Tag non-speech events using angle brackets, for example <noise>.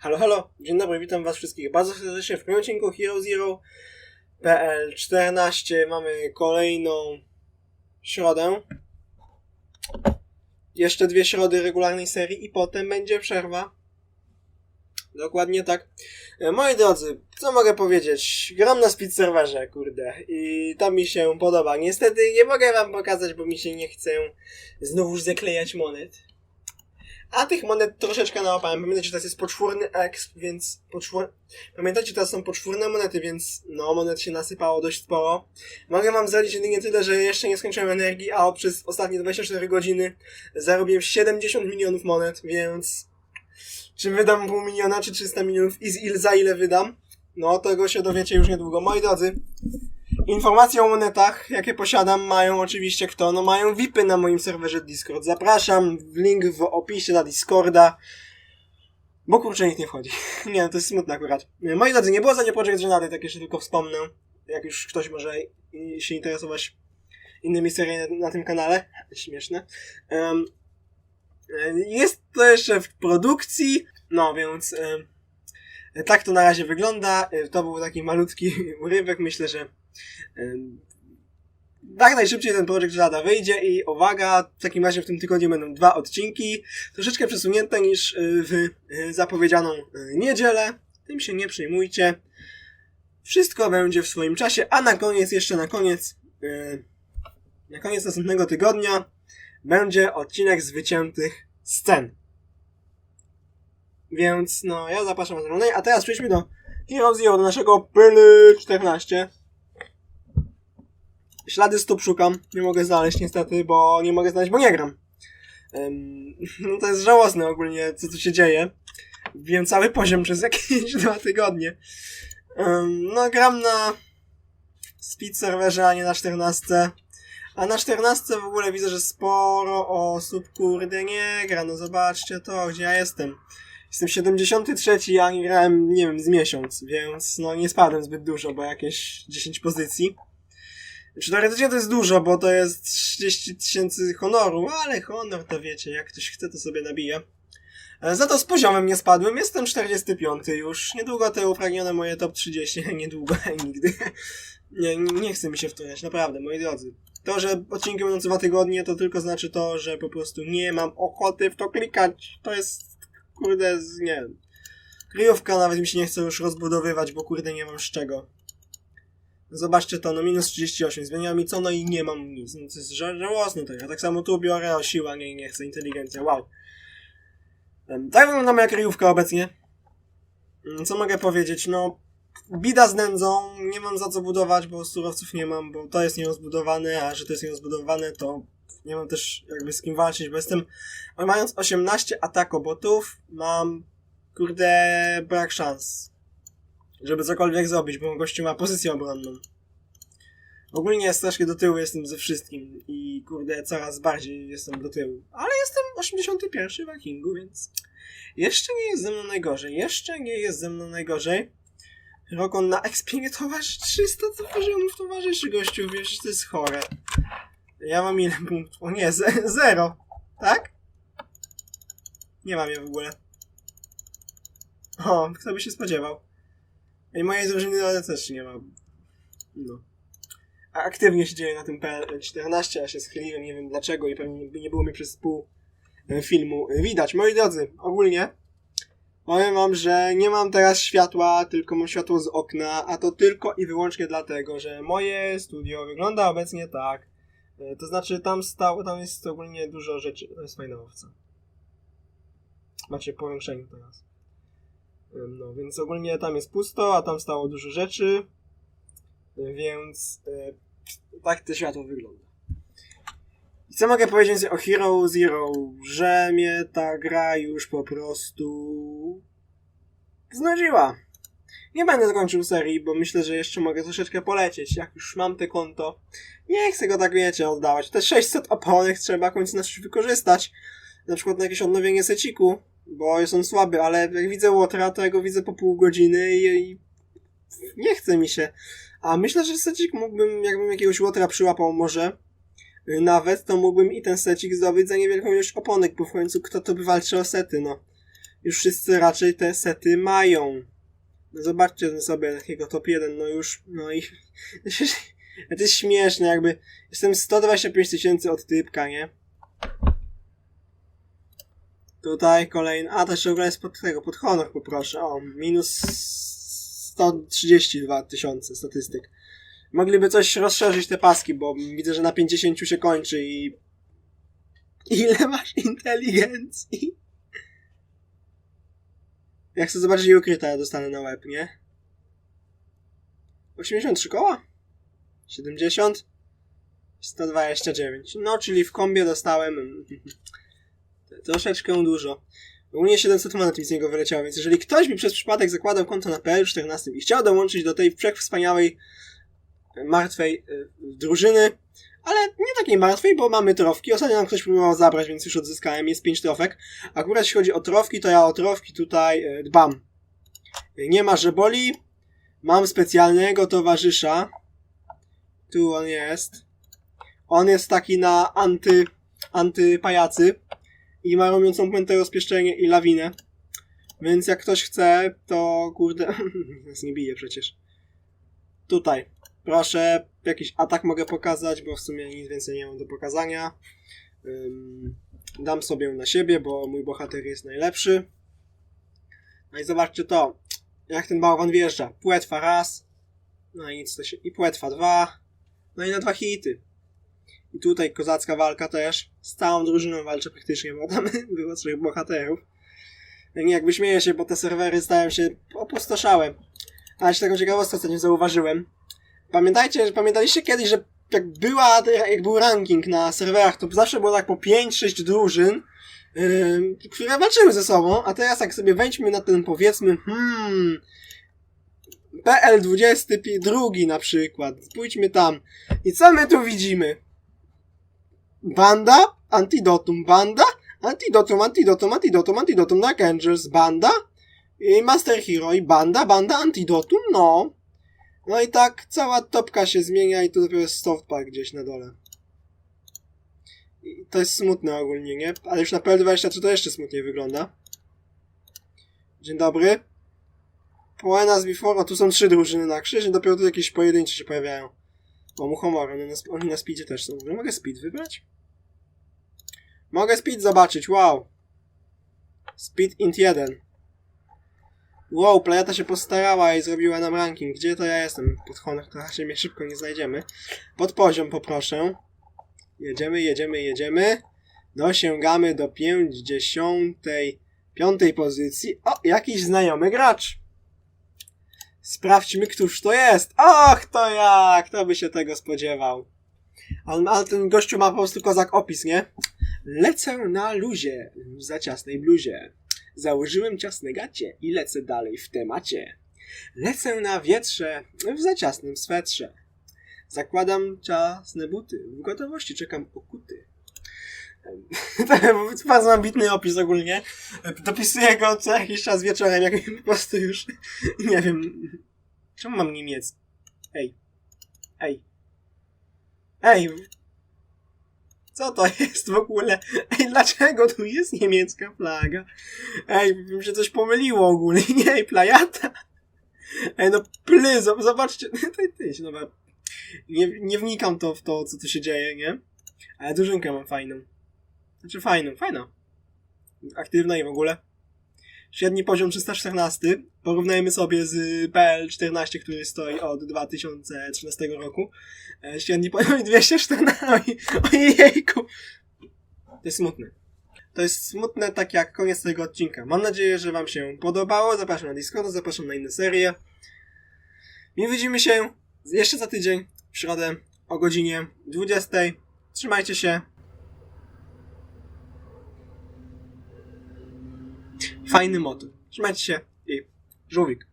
Halo, halo, dzień dobry, witam was wszystkich bardzo serdecznie w kolejnym odcinku Hero Zero PL 14. Mamy kolejną środę. Jeszcze dwie środy regularnej serii i potem będzie przerwa. Dokładnie tak. E, Moi drodzy, co mogę powiedzieć? Gram na speed serwerze, kurde, i to mi się podoba. Niestety nie mogę wam pokazać, bo mi się nie chce znowuż zaklejać monet. A tych monet troszeczkę nałapałem. Pamiętajcie, teraz jest poczwórny exp, więc poczwór... Pamiętajcie, teraz są poczwórne monety, więc no, monet się nasypało dość sporo. Mogę wam zaliczyć jedynie tyle, że jeszcze nie skończyłem energii, a przez ostatnie 24 godziny zarobiłem 70 milionów monet, więc czy wydam pół miliona, czy 300 milionów i za ile wydam? No, tego się dowiecie już niedługo. Moi drodzy, Informacje o monetach, jakie posiadam, mają oczywiście kto? No mają VIPy na moim serwerze Discord. Zapraszam, link w opisie na Discorda. Bo kurczę, nikt nie wchodzi. <laughs> nie, no to jest smutne akurat. Moi drodzy, nie było za nie Project Genady, tak jeszcze tylko wspomnę. Jak już ktoś może się interesować innymi seriami na, na tym kanale. <laughs> Śmieszne. E, jest to jeszcze w produkcji, no więc... em, tak to na razie wygląda. E, To był taki malutki <laughs> urywek. Myślę, że Tak najszybciej ten projekt Żada wyjdzie i uwaga, w takim razie w tym tygodniu będą dwa odcinki, troszeczkę przesunięte niż y, w y, zapowiedzianą y, niedzielę. Tym się nie przejmujcie. Wszystko będzie w swoim czasie, a na koniec, jeszcze na koniec, na koniec następnego tygodnia będzie odcinek z wyciętych scen. Więc no, ja zapraszam was do oglądania, a teraz przejdźmy do Hero Zero, do naszego Pyly 14. Ślady stóp szukam. Nie mogę znaleźć niestety, bo nie mogę znaleźć, bo nie gram. <laughs> No to jest żałosne ogólnie, co tu się dzieje. Wiem cały poziom przez jakieś <laughs> dwa tygodnie. No gram na speed serwerze, a nie na 14. A na 14 w ogóle widzę, że sporo osób kurde nie gra. No zobaczcie to, gdzie ja jestem. Jestem 73, a nie grałem, nie wiem, z miesiąc, więc no nie spadłem zbyt dużo, bo jakieś 10 pozycji. Czy teoretycznie to jest dużo, bo to jest 30 tysięcy honoru, ale honor to wiecie, jak ktoś chce, to sobie nabije. E, Za to z poziomem nie spadłem, jestem 45 już. Niedługo te upragnione moje top 30, <laughs> niedługo, nigdy. Nie, nie chce mi się wtórać, naprawdę, moi drodzy. To, że odcinki będą co dwa tygodnie, to tylko znaczy to, że po prostu nie mam ochoty w to klikać. To jest, kurde, z, nie. Kryjówka nawet mi się nie chce już rozbudowywać, bo kurde nie mam z czego. Zobaczcie to, no minus 38, zmieniła mi co, no i nie mam nic. No to jest ża- żałosne to. Ja tak samo tu biorę, o siła, nie, nie chcę, inteligencja, wow. Tak wygląda moja kryjówka obecnie. Mm, Co mogę powiedzieć, no bida z nędzą, nie mam za co budować, bo surowców nie mam, bo to jest nierozbudowane, a że to jest nierozbudowane, to nie mam też jakby z kim walczyć, bo jestem, mając 18 atakobotów, mam, kurde, brak szans żeby cokolwiek zrobić, bo gościu ma pozycję obronną. Ogólnie strasznie do tyłu jestem ze wszystkim i kurde, coraz bardziej jestem do tyłu. Ale jestem 81 w rankingu, więc jeszcze nie jest ze mną najgorzej. Jeszcze nie jest ze mną najgorzej. Rokon na expie nie towarzyszy 300 poziomów towarzyszy gościu, wiesz, to jest chore. Ja mam ile punktów? O nie, ze zero. Tak? Nie mam je w ogóle. O, kto by się spodziewał. I mojej drużyny ale też nie ma. No. A aktywnie się dzieje na tym PL14, a się schyliłem, nie wiem dlaczego i pewnie nie było mi przez pół e, filmu widać. Moi drodzy, ogólnie powiem wam, że nie mam teraz światła, tylko mam światło z okna, a to tylko i wyłącznie dlatego, że moje studio wygląda obecnie tak. E, To znaczy tam stało, tam jest ogólnie dużo rzeczy. To jest fajna owca. Macie powiększenie teraz. No, więc ogólnie tam jest pusto, a tam stało dużo rzeczy, y, więc y, tak to światło wygląda. I co mogę powiedzieć o Hero Zero? Że mnie ta gra już po prostu znudziła. Nie będę kończył serii, bo myślę, że jeszcze mogę troszeczkę polecieć. Jak już mam te konto, nie chcę go tak, wiecie, oddawać. Te 600 oponych trzeba końcu na coś wykorzystać. Na przykład na jakieś odnowienie seciku, bo jest on słaby, ale jak widzę Łotra, to ja go widzę po pół godziny i, i nie chce mi się. A myślę, że secik mógłbym, jakbym jakiegoś Łotra przyłapał może, y, nawet, to mógłbym i ten secik zdobyć za niewielką ilość oponek, bo w końcu kto to by walczy o sety, no. już wszyscy raczej te sety mają. No zobaczcie sobie takiego top 1, no już, no i <laughs> to jest śmieszne, jakby jestem 125 tysięcy od typka, nie? Tutaj kolejny, a jeszcze w ogóle jest pod tego, pod honor poproszę, o, minus 132 tysiące statystyk. Mogliby coś rozszerzyć te paski, bo widzę, że na 50 się kończy i... Ile masz inteligencji? Jak chcę zobaczyć ukryta, ja dostanę na łeb, nie? 83 koła? 70? 129. No, czyli w kombie dostałem troszeczkę dużo. Ogólnie 700 monet mi z niego wyleciało, więc jeżeli ktoś mi przez przypadek zakładał konto na PL14 i chciał dołączyć do tej wszechwspaniałej, e, martwej y, drużyny, ale nie takiej martwej, bo mamy trofki. Ostatnio nam ktoś próbował zabrać, więc już odzyskałem. Jest 5 trofek. Akurat jeśli chodzi o trofki, to ja o trofki tutaj y, dbam. Nie ma, że boli. Mam specjalnego towarzysza. Tu on jest. On jest taki na anty, antypajacy i ma robiącą pętę rozpieszczenie i lawinę. Więc jak ktoś chce, to kurde, <laughs> nas nie bije przecież. Tutaj, proszę, jakiś atak mogę pokazać, bo w sumie nic więcej nie mam do pokazania. Ym, dam sobie na siebie, bo mój bohater jest najlepszy. No i zobaczcie to, jak ten bałwan wjeżdża. Płetwa raz, no i nic to się, i płetwa dwa, no i na dwa hity. I tutaj kozacka walka też. Z całą drużyną walczę praktycznie, bo tam <laughs> było trzech bohaterów. Nie jakby śmieję się, bo te serwery stają się opustoszałe. Ale jeszcze taką ciekawostkę ostatnio zauważyłem. Pamiętajcie, pamiętaliście kiedyś, że jak była, jak był ranking na serwerach, to zawsze było tak po 5-6 drużyn, yy, które walczyły ze sobą, a teraz jak sobie wejdźmy na ten powiedzmy, hmm, PL22 na przykład, pójdźmy tam. I co my tu widzimy? Banda, Antidotum, Banda, Antidotum, Antidotum, Antidotum, Antidotum, Dark Angels, Banda, i Master Hero i Banda, Banda, Antidotum, no. No i tak cała topka się zmienia i tu dopiero jest Soft Park gdzieś na dole. I to jest smutne ogólnie, nie? Ale już na PL23 to jeszcze smutniej wygląda. Dzień dobry. Poenas Before, a tu są trzy drużyny na krzyż, dopiero tu jakieś pojedyncze się pojawiają. O, Muchomor, oni na, oni na speedzie też są. Mogę speed wybrać? Mogę speed zobaczyć, wow. Speed int 1. Wow, Plejata się postarała i zrobiła nam ranking. Gdzie to ja jestem? Pod honor, to raczej mnie szybko nie znajdziemy. Pod poziom poproszę. Jedziemy, jedziemy, jedziemy. Dosięgamy do 55 pozycji. O, jakiś znajomy gracz. Sprawdźmy, któż to jest. Och, to ja! Kto by się tego spodziewał? Ale, ale ten gościu ma po prostu kozak opis, nie? Lecę na luzie, za ciasnej bluzie. Założyłem ciasne gacie i lecę dalej w temacie. Lecę na wietrze, w za ciasnym swetrze. Zakładam ciasne buty, w gotowości czekam okuty. <laughs> To jest bardzo ambitny opis ogólnie. Dopisuję go co jakiś czas wieczorem, jak po prostu już nie wiem. Czemu mam niemiecki? Ej. Ej. Ej. Co to jest w ogóle? Ej, dlaczego tu jest niemiecka flaga? Ej, mi się coś pomyliło ogólnie. <laughs> Nie, plajata. Ej, no ply, zo- zobaczcie. <laughs> Ty, ty, dobra. Nie, nie wnikam to w to, co tu się dzieje, nie? Ale dużynkę mam fajną. Znaczy fajną, fajna. Aktywna i w ogóle. Średni poziom 314. Porównajmy sobie z PL14, który stoi od 2013 roku. E, Średni poziom 214. Oj, <laughs> Ojejku. To jest smutne. To jest smutne, tak jak koniec tego odcinka. Mam nadzieję, że Wam się podobało. Zapraszam na Discord, zapraszam na inne serie. I widzimy się jeszcze za tydzień, w środę, o godzinie 20. Trzymajcie się. Fajny motyw. Trzymajcie się i żółwik.